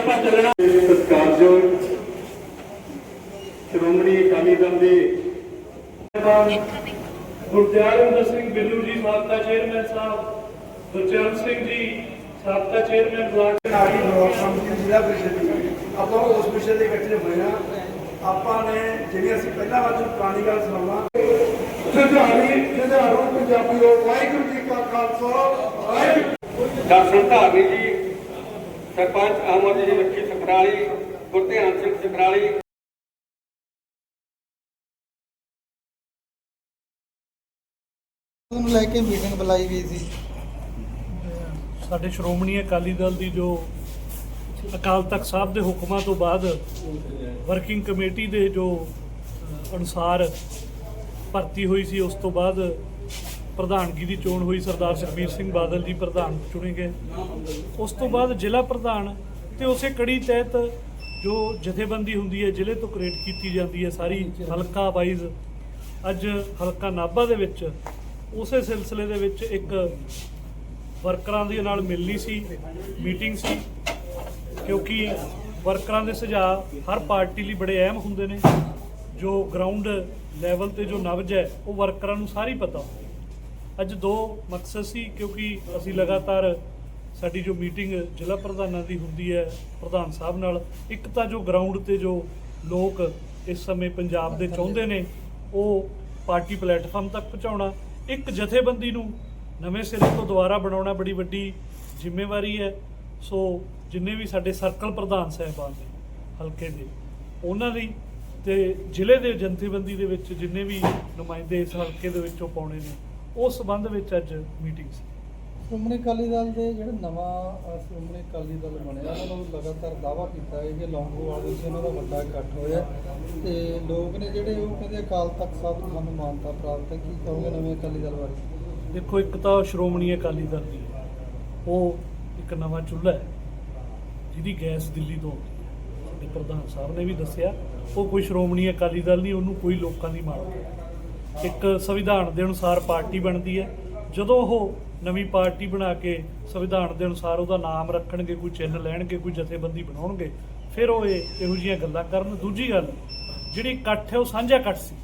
ਆਪਾਂ ਚੱਲਣਾ ਸਤਿਕਾਰਯੋਗ ਸ਼੍ਰੋਮਣੀ ਅਕਾਲੀ ਦਲ ਦੇ ਗੁਰਦਿਆਲਿੰਦਰ ਸਿੰਘ ਬਿੱਲੂ ਜੀ ਸਾਬਕਾ ਚੇਅਰਮੈਨ ਸਾਹਿਬ ਗੁਰਚਰਨ ਸਿੰਘ ਜੀ ਸਾਬਕਾ ਚੇਅਰਮੈਨ ਬਲਾਕ ਨਾਰੀ ਬਲਾਕ ਕਮੇਟੀ ਜ਼ਿਲ੍ਹਾ ਪ੍ਰੀਸ਼ਦ ਦੀ ਆਪਾਂ ਉਸ ਵਿਸ਼ੇ ਦੇ ਇਕੱਠੇ ਹੋਏ ਹਾਂ। ਆਪਾਂ ਨੇ ਜਿਹੜੀ ਅਸੀਂ ਪਹਿਲਾਂ ਵਾਰ ਪੁਰਾਣੀ ਗੱਲ ਸੁਣਾਵਾਂ ਸਿਧਾਰੀ ਸਿਧਾਰੋ ਪੰਜਾਬੀਓ ਵਾਹਿਗੁਰੂ ਜੀ ਕਾ ਖਾਲਸਾ ਵਾਹਿਗੁਰੂ ਧਾਰਨੀ ਜੀ ਸਰਪੰਚ ਅਹਮਦ ਜੀ ਲੱਖੀ ਸਕਰਾਲੀ ਗੁਰਧਿਆਨ ਸਿੰਘ ਸਕਰਾਲੀ ਨੂੰ ਲੈ ਕੇ ਮੀਟਿੰਗ ਬੁਲਾਈ ਗਈ ਸੀ। ਸਾਡੇ ਸ਼੍ਰੋਮਣੀ ਅਕਾਲੀ ਦਲ ਦੀ ਜੋ ਅਕਾਲ ਤਖਤ ਸਾਹਿਬ ਦੇ ਹੁਕਮਾਂ ਤੋਂ ਬਾਅਦ ਵਰਕਿੰਗ ਕਮੇਟੀ ਦੇ ਜੋ ਅਨੁਸਾਰ ਭਰਤੀ ਹੋਈ ਸੀ ਉਸ ਤੋਂ ਬਾਅਦ ਪ੍ਰਧਾਨਗੀ ਦੀ ਚੋਣ ਹੋਈ, ਸਰਦਾਰ ਸੁਖਬੀਰ ਸਿੰਘ ਬਾਦਲ ਜੀ ਪ੍ਰਧਾਨ ਚੁਣੇ ਗਏ ਉਸ ਤੋਂ ਬਾਅਦ ਜ਼ਿਲ੍ਹਾ ਪ੍ਰਧਾਨ ਤੇ ਉਸੇ ਕੜੀ ਤਹਿਤ ਜੋ ਜਥੇਬੰਦੀ ਹੁੰਦੀ ਹੈ, ਜ਼ਿਲ੍ਹੇ ਤੋਂ ਕ੍ਰੀਏਟ ਕੀਤੀ ਜਾਂਦੀ ਹੈ ਸਾਰੀ ਹਲਕਾ ਵਾਈਜ਼ ਅੱਜ ਹਲਕਾ ਨਾਭਾ ਦੇ ਵਿੱਚ ਉਸੇ ਸਿਲਸਿਲੇ ਦੇ ਵਿੱਚ ਇੱਕ ਵਰਕਰਾਂ ਦੇ ਨਾਲ ਮਿਲਣੀ ਸੀ ਮੀਟਿੰਗ ਸੀ, ਕਿਉਂਕਿ ਵਰਕਰਾਂ ਦੇ ਸੁਝਾਅ ਹਰ ਪਾਰਟੀ ਲਈ ਬੜੇ ਅਹਿਮ ਹੁੰਦੇ ਨੇ। ਜੋ ਗਰਾਊਂਡ ਲੈਵਲ ਤੇ ਜੋ ਨਬਜ ਹੈ, ਉਹ ਵਰਕਰਾਂ ਨੂੰ ਸਾਰੀ ਪਤਾ ਅੱਜ ਦੋ ਮਕਸਦ ਸੀ, ਕਿਉਂਕਿ ਅਸੀਂ ਲਗਾਤਾਰ ਸਾਡੀ ਜੋ ਮੀਟਿੰਗ ਜ਼ਿਲ੍ਹਾ ਪ੍ਰਧਾਨਾਂ ਦੀ ਹੁੰਦੀ ਹੈ, ਪ੍ਰਧਾਨ ਸਾਹਿਬ ਨਾਲ, ਇੱਕ ਤਾਂ ਜੋ ਗਰਾਊਂਡ ਤੇ ਜੋ ਲੋਕ ਇਸ ਸਮੇਂ ਪੰਜਾਬ ਦੇ ਚਾਹੁੰਦੇ ਨੇ, ਉਹ ਪਾਰਟੀ ਪਲੇਟਫਾਰਮ ਤੱਕ ਪਹੁੰਚਾਉਣਾ, ਇੱਕ ਜਥੇਬੰਦੀ ਨੂੰ ਨਵੇਂ ਸਿਰੇ ਤੋਂ ਦੁਬਾਰਾ ਬਣਾਉਣਾ ਬੜੀ ਵੱਡੀ ਜ਼ਿੰਮੇਵਾਰੀ ਹੈ, ਸੋ ਜਿੰਨੇ ਵੀ ਸਾਡੇ ਸਰਕਲ ਪ੍ਰਧਾਨ ਸਾਹਿਬਾਨ ਨੇ, ਹਲਕੇ ਦੇ, ਉਹਨਾਂ ਲਈ ਤੇ ਜ਼ਿਲ੍ਹੇ ਦੇ ਜਥੇਬੰਦੀ ਦੇ ਵਿੱਚ ਜਿੰਨੇ ਵੀ ਨੁਮਾਇੰਦੇ ਇਸ ਹਲਕੇ ਦੇ ਵਿੱਚੋਂ ਪਾਉਣੇ ਨੇ ਉਸ ਸੰਬੰਧ ਵਿੱਚ ਅੱਜ ਮੀਟਿੰਗ ਸੀ। ਸ਼੍ਰੋਮਣੀ ਅਕਾਲੀ ਦਲ ਦੇ ਜਿਹੜੇ ਨਵਾਂ ਅਹ, ਸ਼੍ਰੋਮਣੀ ਅਕਾਲੀ ਦਲ ਬਣਿਆ ਉਹਨਾਂ ਨੂੰ ਲਗਾਤਾਰ ਦਾਅਵਾ ਕੀਤਾ ਹੈ ਕਿ ਲੌਂਗੋਵਾਲ ਵਿੱਚ ਇਹਨਾਂ ਦਾ ਵੱਡਾ ਇਕੱਠ ਹੋਇਆ ਤੇ ਲੋਕ ਨੇ ਜਿਹੜੇ ਉਹ ਕਹਿੰਦੇ ਅਕਾਲ ਤਖਤ ਸਾਹਿਬ ਤੋਂ ਸਾਨੂੰ ਮਾਨਤਾ ਪ੍ਰਾਪਤ ਹੈ ਕੀ ਕਹੋਗੇ ਨਵੇਂ ਅਕਾਲੀ ਦਲ ਬਾਰੇ? ਦੇਖੋ ਇੱਕ ਤਾਂ ਸ਼੍ਰੋਮਣੀ ਅਕਾਲੀ ਦਲ ਦੀ ਹੈ। ਉਹ ਇੱਕ ਨਵਾਂ ਚੁੱਲ੍ਹਾ ਹੈ ਜਿਹਦੀ ਗੈਸ ਦਿੱਲੀ ਤੋਂ ਆਉਂਦੀ ਹੈ। ਸਾਡੇ ਪ੍ਰਧਾਨ ਸਾਹਿਬ ਨੇ ਵੀ ਦੱਸਿਆ ਉਹ ਕੋਈ ਸ਼੍ਰੋਮਣੀ ਅਕਾਲੀ ਦਲ ਨਹੀਂ ਉਹਨੂੰ ਕੋਈ ਲੋਕਾਂ ਦੀ ਮੰਗ ਹੈ ਇੱਕ ਸੰਵਿਧਾਨ ਦੇ ਅਨੁਸਾਰ ਪਾਰਟੀ ਬਣਦੀ ਹੈ। ਜਦੋਂ ਉਹ ਨਵੀਂ ਪਾਰਟੀ ਬਣਾ ਕੇ ਸੰਵਿਧਾਨ ਦੇ ਅਨੁਸਾਰ ਉਹਦਾ ਨਾਮ ਰੱਖਣਗੇ, ਕੋਈ ਚਿੰਨ੍ਹ ਲੈਣਗੇ, ਕੋਈ ਜਥੇਬੰਦੀ ਬਣਾਉਣਗੇ, ਫਿਰ ਉਹ ਇਹੋ ਜਿਹੀਆਂ ਗੱਲਾਂ ਕਰਨ। ਦੂਜੀ ਗੱਲ, ਜਿਹੜੀ ਇਕੱਠ ਹੈ, ਉਹ ਸਾਂਝਾ ਇਕੱਠ ਸੀ।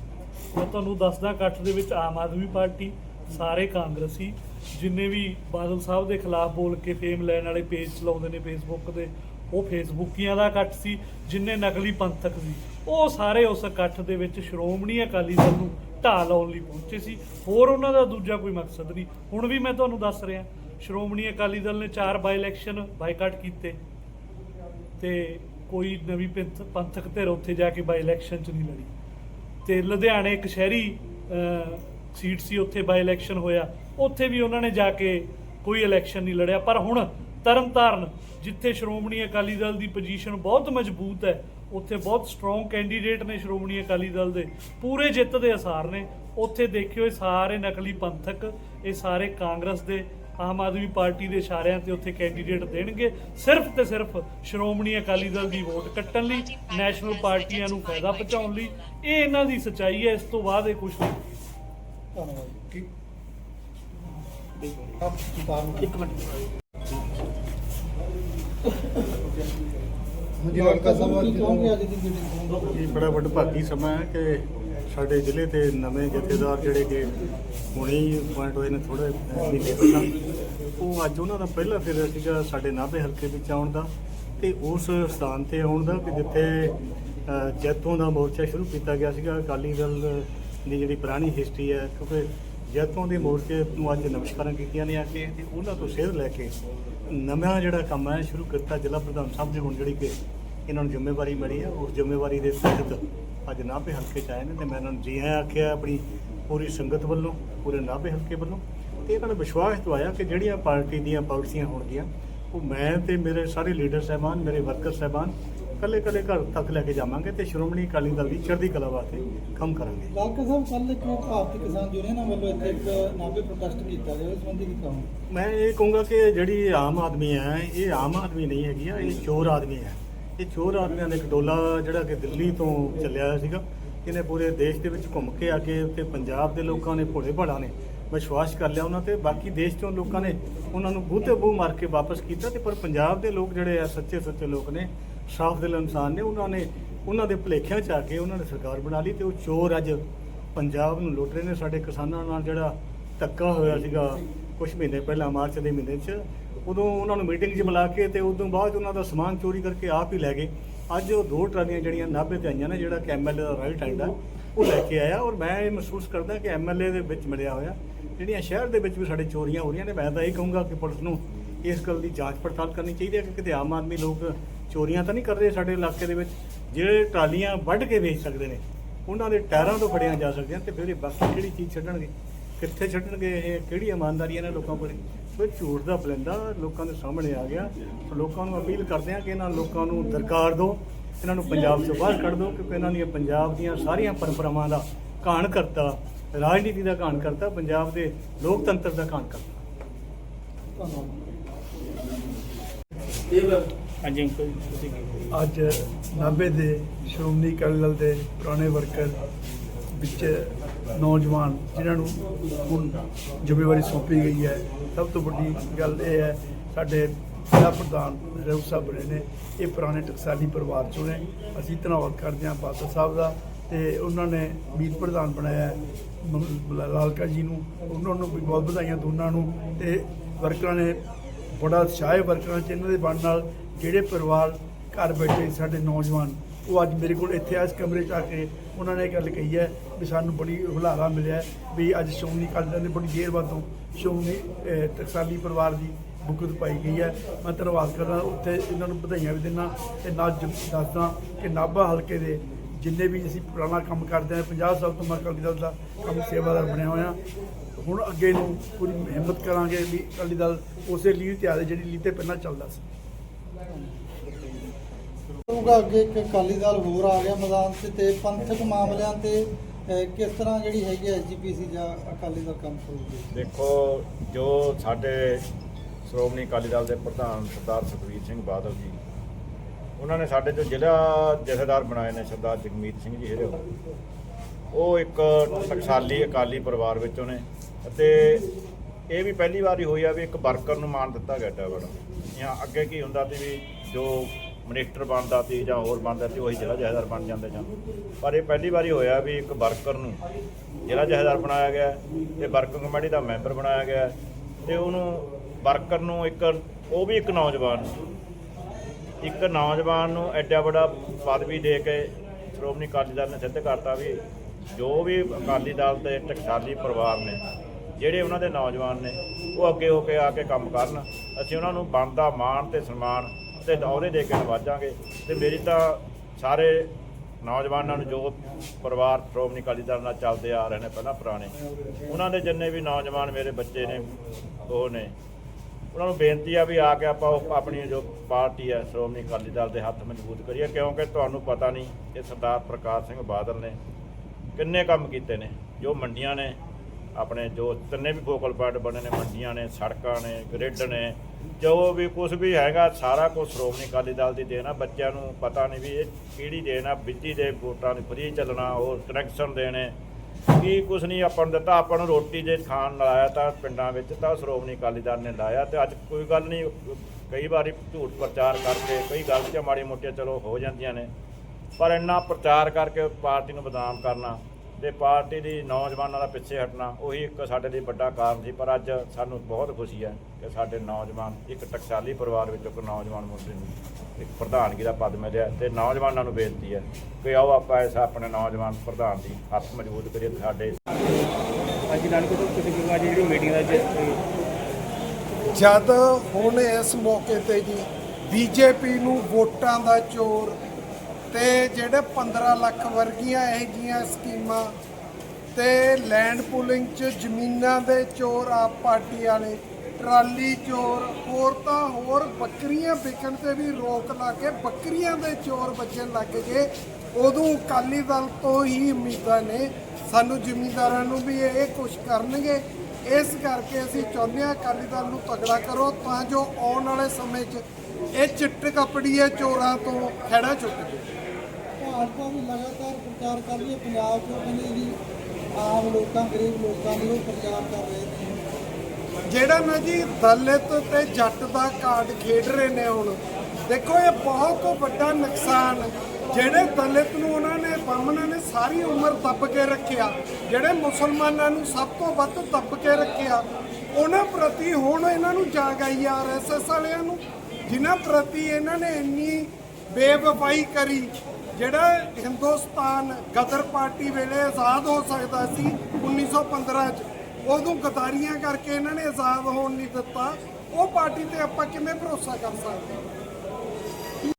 ਮੈਂ ਤੁਹਾਨੂੰ ਦੱਸਦਾ, ਇਕੱਠ ਦੇ ਵਿੱਚ ਆਮ ਆਦਮੀ ਪਾਰਟੀ, ਸਾਰੇ ਕਾਂਗਰਸੀ, ਜਿੰਨੇ ਵੀ ਬਾਦਲ ਸਾਹਿਬ ਦੇ ਖਿਲਾਫ ਬੋਲ ਕੇ ਫੇਮ ਲੈਣ ਵਾਲੇ ਪੇਜ ਚਲਾਉਂਦੇ ਨੇ ਫੇਸਬੁੱਕ ਦੇ ਉਹ ਫੇਸਬੁੱਕੀਆਂ ਦਾ ਇਕੱਠ ਸੀ, ਜਿੰਨੇ ਨਕਲੀ ਪੰਥਕ ਸੀ। ਉਹ ਸਾਰੇ ਉਸ ਇਕੱਠ ਦੇ ਵਿੱਚ ਸ਼੍ਰੋਮਣੀ ਅਕਾਲੀ ਦਲ ਨੂੰ ਢਾਹ ਲਾਉਣ ਲਈ ਪਹੁੰਚੇ ਸੀ, ਹੋਰ ਉਹਨਾਂ ਦਾ ਦੂਜਾ ਕੋਈ ਮਕਸਦ ਨਹੀਂ। ਹੁਣ ਵੀ ਮੈਂ ਤੁਹਾਨੂੰ ਦੱਸ ਰਿਹਾ, ਸ਼੍ਰੋਮਣੀ ਅਕਾਲੀ ਦਲ ਨੇ ਚਾਰ ਬਾਈ ਇਲੈਕਸ਼ਨ ਬਾਈਕਾਟ ਕੀਤੇ ਤੇ ਕੋਈ ਨਵੀਂ ਪੰਥ- ਪੰਥਕ ਧਿਰ ਉੱਥੇ ਜਾ ਕੇ ਬਾਈ ਇਲੈਕਸ਼ਨ ਚ ਨਹੀਂ ਲੜੀ। ਤੇ ਲੁਧਿਆਣੇ ਇੱਕ ਸ਼ਹਿਰੀ ਸੀਟ ਸੀ, ਉੱਥੇ ਬਾਈ ਇਲੈਕਸ਼ਨ ਹੋਇਆ। ਉੱਥੇ ਵੀ ਉਹਨਾਂ ਨੇ ਜਾ ਕੇ ਕੋਈ ਇਲੈਕਸ਼ਨ ਨਹੀਂ ਲੜਿਆ। ਪਰ ਹੁਣ ਤਰਨਤਾਰਨ ਜਿੱਥੇ ਸ਼੍ਰੋਮਣੀ ਅਕਾਲੀ ਦਲ ਦੀ ਪੋਜੀਸ਼ਨ ਬਹੁਤ ਮਜ਼ਬੂਤ ਹੈ, ਉੱਥੇ ਬਹੁਤ ਸਟਰੋਂਗ ਕੈਂਡੀਡੇਟ ਨੇ ਸ਼੍ਰੋਮਣੀ ਅਕਾਲੀ ਦਲ ਦੇ। ਪੂਰੇ ਜਿੱਤ ਦੇ ਅਸਾਰ ਨੇ। ਉੱਥੇ ਦੇਖਿਓ ਇਹ ਸਾਰੇ ਨਕਲੀ ਪੰਥਕ, ਇਹ ਸਾਰੇ ਕਾਂਗਰਸ ਦੇ, ਆਮ ਆਦਮੀ ਪਾਰਟੀ ਦੇ ਇਸ਼ਾਰਿਆਂ ਤੇ ਉੱਥੇ ਕੈਂਡੀਡੇਟ ਦੇਣਗੇ। ਸਿਰਫ ਤੇ ਸਿਰਫ ਸ਼੍ਰੋਮਣੀ ਅਕਾਲੀ ਦਲ ਦੀ ਵੋਟ ਕੱਟਣ ਲਈ ਨੈਸ਼ਨਲ ਪਾਰਟੀਆਂ ਨੂੰ ਫਾਇਦਾ ਪਹੁੰਚਾਉਣ ਲਈ। ਇਹ ਇਹਨਾਂ ਦੀ ਸੱਚਾਈ ਹੈ, ਇਸ ਤੋਂ ਬਾਅਦ ਇਹ ਕੁਝ ਨਹੀਂ। ਧੰਨਵਾਦ ਇੱਕ ਮਿੰਟ। ਹਾਂਜੀ ਵਰਕਾ ਸਾਹਿਬ ਕੀ ਕਹੋਗੇ ਅੱਜ ਦੀ ਮੀਟਿੰਗ ਤੋਂ ਇਹ ਬੜਾ ਵਡਭਾਗੀ ਸਮਾਂ ਹੈ ਕਿ ਸਾਡੇ ਜ਼ਿਲ੍ਹੇ ਤੇ ਨਵੇਂ ਜਥੇਦਾਰ ਜਿਹੜੇ ਕਿ ਹੁਣੇ ਹੀ ਅਪਾਇੰਟ ਹੋਏ ਨੇ ਥੋੜੇ ਮਹੀਨੇ ਪਹਿਲਾਂ ਉਹ ਅੱਜ ਉਹਨਾਂ ਦਾ ਪਹਿਲਾ ਫਿਰ ਸੀਗਾ ਸਾਡੇ ਨਾਭੇ ਹਲਕੇ ਵਿੱਚ ਆਉਣ ਦਾ ਤੇ ਉਸ ਸਥਾਨ ਤੇ ਆਉਣ ਦਾ ਕਿ ਜਿੱਥੇ ਜੈਤੋਂ ਦਾ ਮੋਰਚਾ ਸ਼ੁਰੂ ਕੀਤਾ ਗਿਆ ਸੀਗਾ। ਅਕਾਲੀ ਦਲ ਦੀ ਜਿਹੜੀ ਪੁਰਾਣੀ ਹਿਸਟਰੀ ਹੈ ਕਿਉਂਕਿ ਜੈਤੋਂ ਦੇ ਮੋਰਚੇ ਨੂੰ ਅੱਜ ਨਮਸਕਾਰਾਂ ਕੀਤੀਆਂ ਨੇ ਆ ਕੇ ਤੇ ਉਹਨਾਂ ਤੋਂ ਸੇਧ ਲੈ ਕੇ ਨਵਾਂ ਜਿਹੜਾ ਕੰਮ ਹੈ, ਸ਼ੁਰੂ ਕੀਤਾ ਜ਼ਿਲ੍ਹਾ ਪ੍ਰਧਾਨ ਸਾਹਿਬ ਦੀ ਹੁਣ ਜਿਹੜੀ ਕਿ ਇਹਨਾਂ ਨੂੰ ਜ਼ਿੰਮੇਵਾਰੀ ਮਿਲੀ ਹੈ, ਉਸ ਜ਼ਿੰਮੇਵਾਰੀ ਦੇ ਤਹਿਤ ਅੱਜ ਨਾਭੇ ਹਲਕੇ ਚ ਆਏ ਨੇ ਤੇ ਮੈਂ ਇਹਨਾਂ ਨੂੰ ਜੀ ਆਇਆਂ ਆਖਿਆ ਆਪਣੀ ਪੂਰੀ ਸੰਗਤ ਵੱਲੋਂ, ਪੂਰੇ ਨਾਭੇ ਹਲਕੇ ਵੱਲੋਂ ਤੇ ਇਹਨਾਂ ਨੂੰ ਵਿਸ਼ਵਾਸ ਦਵਾਇਆ ਕਿ ਜਿਹੜੀਆਂ ਪਾਰਟੀ ਦੀਆਂ ਪਾਲਿਸੀਆਂ ਹੋਣਗੀਆਂ, ਉਹ ਮੈਂ ਤੇ ਮੇਰੇ ਸਾਰੇ ਲੀਡਰ ਸਹਿਬਾਨ, ਮੇਰੇ ਵਰਕਰ ਸਹਿਬਾਨ ਕੱਲੇ ਕੱਲੇ ਘਰ ਤੱਕ ਲੈ ਕੇ ਜਾਵਾਂਗੇ ਤੇ ਸ਼੍ਰੋਮਣੀ ਅਕਾਲੀ ਦਲ ਦੀ ਚੜ੍ਹਦੀ ਕਲਾ ਵਾਸਤੇ ਕੰਮ ਕਰਾਂਗੇ। ਵਰਕਾ ਸਾਹਿਬ ਕੱਲ ਇੱਕ ਭਾਰਤੀ ਕਿਸਾਨ ਯੂਨੀਅਨ ਵੱਲੋਂ ਇੱਥੇ ਇੱਕ ਨਾਭੇ ਪ੍ਰੋਟੈਸਟ ਕੀਤਾ ਗਿਆ ਸੰਬੰਧੀ ਕੀ ਕਹੋਗੇ? ਮੈਂ ਇਹ ਕਹੂੰਗਾ ਕਿ ਜਿਹੜੀ ਆਮ ਆਦਮੀ ਹੈ ਇਹ ਆਮ ਆਦਮੀ ਨਹੀਂ ਹੈਗੀ ਆ ਇਹ ਚੋਰ ਆਦਮੀ ਹੈ। ਇਹ ਚੋਰ ਆਦਮੀਆਂ ਦਾ ਇੱਕ ਟੋਲਾ ਜਿਹੜਾ ਕਿ ਦਿੱਲੀ ਤੋਂ ਚੱਲਿਆ ਸੀਗਾ ਇਹਨੇ ਪੂਰੇ ਦੇਸ਼ ਦੇ ਵਿੱਚ ਘੁੰਮ ਕੇ ਆ ਕੇ ਤੇ ਪੰਜਾਬ ਦੇ ਲੋਕਾਂ ਨੇ ਭੋਲੇ ਭਾਲਾਂ ਨੇ ਵਿਸ਼ਵਾਸ ਕਰ ਲਿਆ ਉਹਨਾਂ ਤੇ ਬਾਕੀ ਦੇਸ਼ ਚੋਂ ਲੋਕਾਂ ਨੇ ਉਹਨਾਂ ਨੂੰ ਬੂਤੇ ਬੂ ਮਾਰ ਕੇ ਵਾਪਸ ਕੀਤਾ ਤੇ ਪਰ ਪੰਜਾਬ ਦੇ ਲੋਕ ਜਿਹੜੇ ਆ ਸੱਚੇ ਸੱਚੇ ਲੋਕ ਨੇ ਸਾਫ਼ ਦਿਲ ਇਨਸਾਨ ਨੇ ਉਹਨਾਂ ਨੇ, ਉਹਨਾਂ ਦੇ ਭੁਲੇਖਿਆਂ ਚ ਆ ਕੇ ਉਹਨਾਂ ਨੇ ਸਰਕਾਰ ਬਣਾ ਲਈ ਤੇ ਉਹ ਚੋਰ ਅੱਜ ਪੰਜਾਬ ਨੂੰ ਲੁੱਟ ਰਹੇ ਨੇ। ਸਾਡੇ ਕਿਸਾਨਾਂ ਨਾਲ ਜਿਹੜਾ ਧੱਕਾ ਹੋਇਆ ਸੀਗਾ ਕੁਝ ਮਹੀਨੇ ਪਹਿਲਾਂ, ਮਾਰਚ ਦੇ ਮਹੀਨੇ 'ਚ, ਉਦੋਂ ਉਹਨਾਂ ਨੂੰ ਮੀਟਿੰਗ 'ਚ ਬੁਲਾ ਕੇ ਤੇ ਉਦੋਂ ਬਾਅਦ ਉਹਨਾਂ ਦਾ ਸਮਾਨ ਚੋਰੀ ਕਰਕੇ ਆਪ ਹੀ ਲੈ ਗਏ। ਅੱਜ ਉਹ ਦੋ ਟਰਾਲੀਆਂ ਜਿਹੜੀਆਂ ਨਾਭੇ ਤੇ ਆਈਆਂ ਨੇ, ਜਿਹੜਾ ਕਿ ਐਮਐਲਏ ਦਾ ਰਾਈਟ ਹੈਂਡ ਆ, ਉਹ ਲੈ ਕੇ ਆਇਆ ਔਰ ਮੈਂ ਇਹ ਮਹਿਸੂਸ ਕਰਦਾ ਕਿ ਐਮਐਲਏ ਦੇ ਵਿੱਚ ਮਿਲਿਆ ਹੋਇਆ। ਜਿਹੜੀਆਂ ਸ਼ਹਿਰ ਦੇ ਵਿੱਚ ਵੀ ਸਾਡੇ ਚੋਰੀਆਂ ਹੋ ਰਹੀਆਂ ਨੇ, ਮੈਂ ਤਾਂ ਇਹ ਕਹੂੰਗਾ ਕਿ ਪੁਲਿਸ ਨੂੰ ਇਸ ਗੱਲ ਦੀ ਜਾਂਚ ਪੜਤਾਲ ਕਰਨੀ ਚਾਹੀਦੀ ਹੈ ਕਿ ਕਿਤੇ ਆਮ ਆਦਮੀ ਲੋਕ ਚੋਰੀਆਂ ਤਾਂ ਨਹੀਂ ਕਰਦੇ ਸਾਡੇ ਇਲਾਕੇ ਦੇ ਵਿੱਚ? ਜਿਹੜੇ ਟਰਾਲੀਆਂ ਵੱਢ ਕੇ ਵੇਚ ਸਕਦੇ ਨੇ, ਉਹਨਾਂ ਦੇ ਟਾਇਰਾਂ ਤੋਂ ਫੜੀਆਂ ਜਾ ਸਕਦੀਆਂ ਤੇ ਫਿਰ ਇਹ ਬਾਕੀ ਕਿਹੜੀ ਚੀਜ਼ ਛੱਡਣਗੇ? ਕਿੱਥੇ ਛੱਡਣਗੇ ਇਹ? ਕਿਹੜੀ ਇਮਾਨਦਾਰੀ ਇਹਨਾਂ ਲੋਕਾਂ ਕੋਲ? ਕੋਈ ਝੂਠ ਦਾ ਬਲੰਦਾ ਲੋਕਾਂ ਦੇ ਸਾਹਮਣੇ ਆ ਗਿਆ। ਸੋ ਲੋਕਾਂ ਨੂੰ ਅਪੀਲ ਕਰਦੇ ਆ ਕਿ ਇਹਨਾਂ ਲੋਕਾਂ ਨੂੰ ਦਰਕਾਰ ਦਿਓ, ਇਹਨਾਂ ਨੂੰ ਪੰਜਾਬ ਤੋਂ ਬਾਹਰ ਕੱਢ ਦਿਓ, ਕਿਉਂਕਿ ਇਹਨਾਂ ਦੀਆਂ ਪੰਜਾਬ ਦੀਆਂ ਸਾਰੀਆਂ ਪਰੰਪਰਾਵਾਂ ਦਾ ਘਾਣ ਕਰਤਾ, ਰਾਜਨੀਤੀ ਦਾ ਘਾਣ ਕਰਤਾ, ਪੰਜਾਬ ਦੇ ਲੋਕਤੰਤਰ ਦਾ ਘਾਣ ਕਰਤਾ। ਧੰਨਵਾਦ ਹਾਂਜੀ, ਅੰਕਲ ਤੁਸੀਂ ਕੀ ਅੱਜ ਨਾਭੇ ਦੇ ਸ਼੍ਰੋਮਣੀ ਅਕਾਲੀ ਦਲ ਦੇ ਪੁਰਾਣੇ ਵਰਕਰ ਵਿੱਚ ਨੌਜਵਾਨ, ਜਿਨ੍ਹਾਂ ਨੂੰ ਹੁਣ ਜ਼ਿੰਮੇਵਾਰੀ ਸੌਂਪੀ ਗਈ ਹੈ, ਸਭ ਤੋਂ ਵੱਡੀ ਗੱਲ ਇਹ ਹੈ, ਸਾਡੇ ਜ਼ਿਲ੍ਹਾ ਪ੍ਰਧਾਨ ਰਊ ਸਾਹਿਬ ਬਣੇ ਨੇ, ਇਹ ਪੁਰਾਣੇ ਟਕਸਾਲੀ ਪਰਿਵਾਰ ਚੋਂ ਨੇ। ਅਸੀਂ ਧੰਨਵਾਦ ਕਰਦੇ ਹਾਂ ਬਾਦਲ ਸਾਹਿਬ ਦਾ ਤੇ ਉਹਨਾਂ ਨੇ ਮੀਤ ਪ੍ਰਧਾਨ ਬਣਾਇਆ ਹੈ, ਮ- ਲਾਲਕਾ ਜੀ ਨੂੰ, ਉਹਨਾਂ ਨੂੰ ਵੀ ਬਹੁਤ ਵਧਾਈਆਂ ਦੋਨਾਂ ਨੂੰ ਤੇ ਵਰਕਰਾਂ ਨੇ ਬੜਾ ਉਤਸ਼ਾਹ ਹੈ ਵਰਕਰਾਂ 'ਚ ਇਹਨਾਂ ਦੇ ਬਣ ਨਾਲ ਜਿਹੜੇ ਪਰਿਵਾਰ ਘਰ ਬੈਠੇ ਸਾਡੇ ਨੌਜਵਾਨ ਉਹ ਅੱਜ ਮੇਰੇ ਕੋਲ ਇੱਥੇ ਆ ਇਸ ਕਮਰੇ 'ਚ ਆ ਕੇ ਉਹਨਾਂ ਨੇ ਇਹ ਗੱਲ ਕਹੀ ਹੈ ਵੀ ਸਾਨੂੰ ਬੜੀ ਹੁਲਾਰਾ ਮਿਲਿਆ ਵੀ ਅੱਜ ਸ਼੍ਰੋਮਣੀ ਅਕਾਲੀ ਦਲ ਨੇ ਬੜੀ ਦੇਰ ਬਾਅਦੋਂ ਸ਼੍ਰੋਮਣੀ ਅਹ, ਟਕਸਾਲੀ ਪਰਿਵਾਰ ਦੀ ਬੁਕਤ ਪਾਈ ਗਈ ਹੈ। ਮੈਂ ਧੰਨਵਾਦ ਕਰਦਾ ਉੱਥੇ ਇਹਨਾਂ ਨੂੰ ਵਧਾਈਆਂ ਵੀ ਦਿੰਦਾ ਤੇ ਨਾਲ ਜ- ਦੱਸਦਾ ਕਿ ਨਾਭਾ ਹਲਕੇ ਦੇ ਜਿੰਨੇ ਵੀ ਅਸੀਂ ਪੁਰਾਣਾ ਕੰਮ ਕਰਦੇ ਹਾਂ 50 ਸਾਲ ਤੋਂ ਮੈਂ ਅਕਾਲੀ ਦਲ ਦਾ ਕੰਮ ਸੇਵਾਦਾਰ ਬਣਿਆ ਹੋਇਆ ਹੁਣ ਅੱਗੇ ਨੂੰ ਪੂਰੀ ਹਿੰਮਤ ਕਰਾਂਗੇ ਵੀ ਅਕਾਲੀ ਦਲ ਉਸੇ ਲੀਹ ਤੇ ਆਵੇ ਜਿਹੜੀ ਲੀਹ ਤੇ ਪਹਿਲਾਂ ਚੱਲਦਾ ਸੀ। ਹੋਊਗਾ ਅੱਗੇ ਇੱਕ ਅਕਾਲੀ ਦਲ ਹੋਰ ਆ ਗਿਆ ਮੈਦਾਨ 'ਚ ਤੇ ਪੰਥਕ ਮਾਮਲਿਆਂ ਤੇ ਅਹ, ਕਿਸ ਤਰ੍ਹਾਂ ਜਿਹੜੀ ਹੈਗੀ ਐਸਜੀਪੀਸੀ ਜਾਂ ਅਕਾਲੀ ਦਲ ਕੰਮ ਕਰੂਗੀ? ਦੇਖੋ ਜੋ ਸਾਡੇ ਸ਼੍ਰੋਮਣੀ ਅਕਾਲੀ ਦਲ ਦੇ ਪ੍ਰਧਾਨ ਸਰਦਾਰ ਸੁਖਬੀਰ ਸਿੰਘ ਬਾਦਲ ਜੀ ਉਹਨਾਂ ਨੇ ਸਾਡੇ ਜੋ ਜ਼ਿਲ੍ਹਾ ਜਥੇਦਾਰ ਬਣਾਏ ਨੇ ਸਰਦਾਰ ਜਗਮੀਤ ਸਿੰਘ ਜੀ ਹੇਰੇ ਉਹ ਇੱਕ ਟਕਸਾਲੀ ਅਕਾਲੀ ਪਰਿਵਾਰ ਵਿੱਚੋਂ ਨੇ ਅਤੇ ਇਹ ਵੀ ਪਹਿਲੀ ਵਾਰ ਹੀ ਆ ਵੀ ਇੱਕ ਵਰਕਰ ਨੂੰ ਮਾਣ ਦਿੱਤਾ ਗਿਆ ਏਡਾ ਬੜਾ ਜਾਂ ਅੱਗੇ ਕੀ ਹੁੰਦਾ ਸੀ ਵੀ ਜੋ ਮਿਨਿਸਟਰ ਬਣਦਾ ਸੀ ਜਾਂ ਹੋਰ ਬਣਦਾ ਸੀ, ਉਹੀ ਜ਼ਿਲ੍ਹਾ ਜਥੇਦਾਰ ਬਣ ਜਾਂਦੇ ਜਾਂ। ਪਰ ਇਹ ਪਹਿਲੀ ਵਾਰੀ ਹੋਇਆ ਵੀ ਇੱਕ ਵਰਕਰ ਨੂੰ ਜ਼ਿਲ੍ਹਾ ਜਥੇਦਾਰ ਬਣਾਇਆ ਗਿਆ ਹੈ ਤੇ ਵਰਕਿੰਗ ਕਮੇਟੀ ਦਾ ਮੈਂਬਰ ਬਣਾਇਆ ਗਿਆ ਹੈ ਤੇ ਉਹਨੂੰ ਵਰਕਰ ਨੂੰ ਇੱਕ, ਉਹ ਵੀ ਇੱਕ ਨੌਜਵਾਨ ਇੱਕ ਨੌਜਵਾਨ ਨੂੰ ਐਡਾ ਵੱਡਾ ਪਦਵੀ ਦੇ ਕੇ ਸ਼੍ਰੋਮਣੀ ਅਕਾਲੀ ਦਲ ਨੇ ਸਿੱਧ ਕਰਤਾ ਵੀ ਜੋ ਵੀ ਅਕਾਲੀ ਦਲ ਦੇ ਟਕਸਾਲੀ ਪਰਿਵਾਰ ਨੇ, ਜਿਹੜੇ ਉਹਨਾਂ ਦੇ ਨੌਜਵਾਨ ਨੇ, ਉਹ ਅੱਗੇ ਹੋ ਕੇ ਆ ਕੇ ਕੰਮ ਕਰਨ। ਅਸੀਂ ਉਹਨਾਂ ਨੂੰ ਬਣਦਾ ਮਾਣ ਤੇ ਸਨਮਾਨ ਤੇ ਦੌਰੇ ਦੇ ਕੇ ਨਵਾਜਾਂਗੇ ਤੇ ਮੇਰੀ ਤਾਂ ਸਾਰੇ ਨੌਜਵਾਨਾਂ ਨੂੰ ਜੋ ਪਰਿਵਾਰ ਸ਼੍ਰੋਮਣੀ ਅਕਾਲੀ ਦਲ ਨਾਲ ਚੱਲਦੇ ਆ ਰਹੇ ਨੇ ਪਹਿਲਾਂ ਪੁਰਾਣੇ, ਉਹਨਾਂ ਦੇ ਜਿੰਨੇ ਵੀ ਨੌਜਵਾਨ ਮੇਰੇ ਬੱਚੇ ਨੇ, ਉਹ ਨੇ, ਉਹਨਾਂ ਨੂੰ ਬੇਨਤੀ ਆ ਵੀ ਆ ਕੇ ਆਪਾਂ ਉਹ ਆਪਣੀ ਜੋ ਪਾਰਟੀ ਹੈ ਸ਼੍ਰੋਮਣੀ ਅਕਾਲੀ ਦਲ ਦੇ ਹੱਥ ਮਜ਼ਬੂਤ ਕਰੀਏ, ਕਿਉਂਕਿ ਤੁਹਾਨੂੰ ਪਤਾ ਨਹੀਂ ਕਿ ਸਰਦਾਰ ਪ੍ਰਕਾਸ਼ ਸਿੰਘ ਬਾਦਲ ਨੇ ਕਿੰਨੇ ਕੰਮ ਕੀਤੇ ਨੇ, ਜੋ ਮੰਡੀਆਂ ਨੇ ਆਪਣੇ ਜੋ ਤਿੰਨੇ ਵੀ ਫੋਕਲ ਪੁਆਇੰਟ ਬਣੇ ਨੇ, ਮੰਡੀਆਂ ਨੇ, ਸੜਕਾਂ ਨੇ ਗ੍ਰਿਡ ਨੇ, ਜੋ ਵੀ ਕੁਝ ਵੀ ਹੈਗਾ, ਸਾਰਾ ਕੁਝ ਸ਼੍ਰੋਮਣੀ ਅਕਾਲੀ ਦਲ ਦੀ ਦੇਣ ਆ। ਬੱਚਿਆਂ ਨੂੰ ਪਤਾ ਨਹੀਂ ਵੀ ਇਹ ਕਿਹੜੀ ਦੇਣ ਆ, ਬਿਜਲੀ ਦੇ ਵੋਟਾਂ ਨੂੰ ਫਰੀ ਚੱਲਣਾ, ਹੋਰ ਕਨੈਕਸ਼ਨ ਦੇਣੇ, ਕੀ ਕੁਛ ਨਹੀਂ। ਆਪਾਂ ਨੂੰ ਦਿੱਤਾ, ਆਪਾਂ ਨੂੰ ਰੋਟੀ ਦੇ ਖਾਣ ਲਾਇਆ ਤਾਂ ਪਿੰਡਾਂ ਵਿੱਚ ਤਾਂ ਸ਼੍ਰੋਮਣੀ ਅਕਾਲੀ ਦਲ ਨੇ ਲਾਇਆ ਤੇ ਅੱਜ ਕੋਈ ਗੱਲ ਨਹੀਂ, ਕਈ ਵਾਰੀ ਝੂਠ ਪ੍ਰਚਾਰ ਕਰਕੇ, ਕਈ ਗਲਤੀਆਂ ਮਾੜੀ ਮੋਟੀਆਂ ਚਲੋ ਹੋ ਜਾਂਦੀਆਂ ਨੇ, ਪਰ ਇੰਨਾ ਪ੍ਰਚਾਰ ਕਰਕੇ ਪਾਰਟੀ ਨੂੰ ਬਦਨਾਮ ਕਰਨਾ ਤੇ ਪਾਰਟੀ ਦੀ ਨੌਜਵਾਨਾਂ ਦਾ ਪਿੱਛੇ ਹਟਣਾ ਉਹੀ ਇੱਕ ਸਾਡੇ ਲਈ ਵੱਡਾ ਕਾਰਨ ਸੀ ਪਰ ਅੱਜ ਸਾਨੂੰ ਬਹੁਤ ਖੁਸ਼ੀ ਹੈ ਕਿ ਸਾਡੇ ਨੌਜਵਾਨ ਇੱਕ ਟਕਸਾਲੀ ਪਰਿਵਾਰ ਵਿੱਚੋਂ ਇੱਕ ਨੌਜਵਾਨ ਮੁੰਡੇ ਨੂੰ ਇੱਕ ਪ੍ਰਧਾਨਗੀ ਦਾ ਪਦ ਮਿਲਿਆ ਤੇ ਨੌਜਵਾਨਾਂ ਨੂੰ ਬੇਨਤੀ ਹੈ ਕਿ ਆਓ ਆਪਾਂ ਇਸ ਆਪਣੇ ਨੌਜਵਾਨ ਪ੍ਰਧਾਨ ਦੀ ਹੱਥ ਮਜ਼ਬੂਤ ਕਰੀਏ ਸਾਡੇ ਹਾਂਜੀ ਨਾਨਕ ਤੋਂ ਤੁਸੀਂ ਕਿਉਂ ਅੱਜ ਜਿਹੜੀ ਮੀਟਿੰਗ ਦਾ ਜਿਸ ਜਦ ਹੁਣ ਇਸ ਮੌਕੇ ਤੇ ਜੀ ਬੀਜੇਪੀ ਨੂੰ ਵੋਟਾਂ ਦਾ ਚੋਰ ਤੇ ਜਿਹੜੇ 15 ਲੱਖ ਵਰਗੀਆਂ ਇਹ ਜੀਆਂ ਸਕੀਮਾਂ ਤੇ ਲੈਂਡ ਪੂਲਿੰਗ 'ਚ ਜ਼ਮੀਨਾਂ ਦੇ ਚੋਰ, ਆਪ ਪਾਰਟੀ ਵਾਲੇ, ਟਰਾਲੀ ਚੋਰ ਹੋਰ ਤਾਂ ਹੋਰ ਬੱਕਰੀਆਂ ਵਿਕਣ ਤੇ ਵੀ ਰੋਕ ਲਾ ਕੇ ਬੱਕਰੀਆਂ ਦੇ ਚੋਰ ਬੱਚਣ ਲੱਗ ਗਏ। ਉਦੋਂ ਅਕਾਲੀ ਦਲ ਤੋਂ ਹੀ ਉਮੀਦਾਂ ਨੇ, ਸਾਨੂੰ ਜ਼ਿਮੀਂਦਾਰਾਂ ਨੂੰ ਵੀ ਇਹ ਕੁਝ ਕਰਨਗੇ। ਇਸ ਕਰਕੇ ਅਸੀਂ ਚਾਹੁੰਦੇ ਹਾਂ ਅਕਾਲੀ ਦਲ ਨੂੰ ਤਗੜਾ ਕਰੋ, ਤਾਂ ਜੋ ਆਉਣ ਵਾਲੇ ਸਮੇਂ 'ਚ ਇਹ ਚਿੱਟ ਕਪੜੀਏ ਚੋਰਾਂ ਤੋਂ ਖੜਾ ਚੁੱਕ ਜੇ ਭਾਜਪਾ ਵੀ ਲਗਾਤਾਰ ਪ੍ਰਚਾਰ ਕਰ ਰਹੀ ਹੈ। ਪੰਜਾਬ 'ਚ ਕਹਿੰਦੇ ਜੀ, ਆਮ ਲੋਕਾਂ, ਗਰੀਬ ਲੋਕਾਂ ਲਈ ਉਹ ਪ੍ਰਚਾਰ ਕਰ ਰਹੇ ਨੇ। ਜਿਹੜਾ ਨਾ ਜੀ ਦਲਿਤ ਤੇ ਜੱਟ ਦਾ ਕਾਰਡ ਖੇਡ ਰਹੇ ਨੇ ਹੁਣ, ਦੇਖੋ ਇਹ ਬਹੁਤ ਵੱਡਾ ਨੁਕਸਾਨ। ਜਿਹੜੇ ਦਲਿਤ ਨੂੰ ਉਹਨਾਂ ਨੇ, ਬਾਹਮਣਾਂ ਨੇ ਸਾਰੀ ਉਮਰ ਦੱਬ ਕੇ ਰੱਖਿਆ, ਜਿਹੜੇ ਮੁਸਲਮਾਨਾਂ ਨੂੰ ਸਭ ਤੋਂ ਵੱਧ ਦੱਬ ਕੇ ਰੱਖਿਆ, ਉਹਨਾਂ ਪ੍ਰਤੀ ਹੁਣ ਇਹਨਾਂ ਨੂੰ ਜਾਗ ਆਈ ਆਰਐਸਐਸ ਵਾਲਿਆਂ ਨੂੰ, ਜਿਨ੍ਹਾਂ ਪ੍ਰਤੀ ਇਹਨਾਂ ਨੇ ਇੰਨੀ ਬੇਵਫਾਈ ਕਰੀ। ਜਿਹੜਾ ਹਿੰਦੁਸਤਾਨ ਗਦਰ ਪਾਰਟੀ ਵੇਲੇ ਆਜ਼ਾਦ ਹੋ ਸਕਦਾ ਸੀ 1915 ਚ ਉਦੋਂ ਗਦਾਰੀਆਂ ਕਰਕੇ ਇਹਨਾਂ ਨੇ ਆਜ਼ਾਦ ਹੋਣ ਨਹੀਂ ਦਿੱਤਾ ਉਹ ਪਾਰਟੀ ਤੇ ਆਪਾਂ ਕਿਵੇਂ ਭਰੋਸਾ ਕਰ ਸਕਦੇ ਹਾਂ?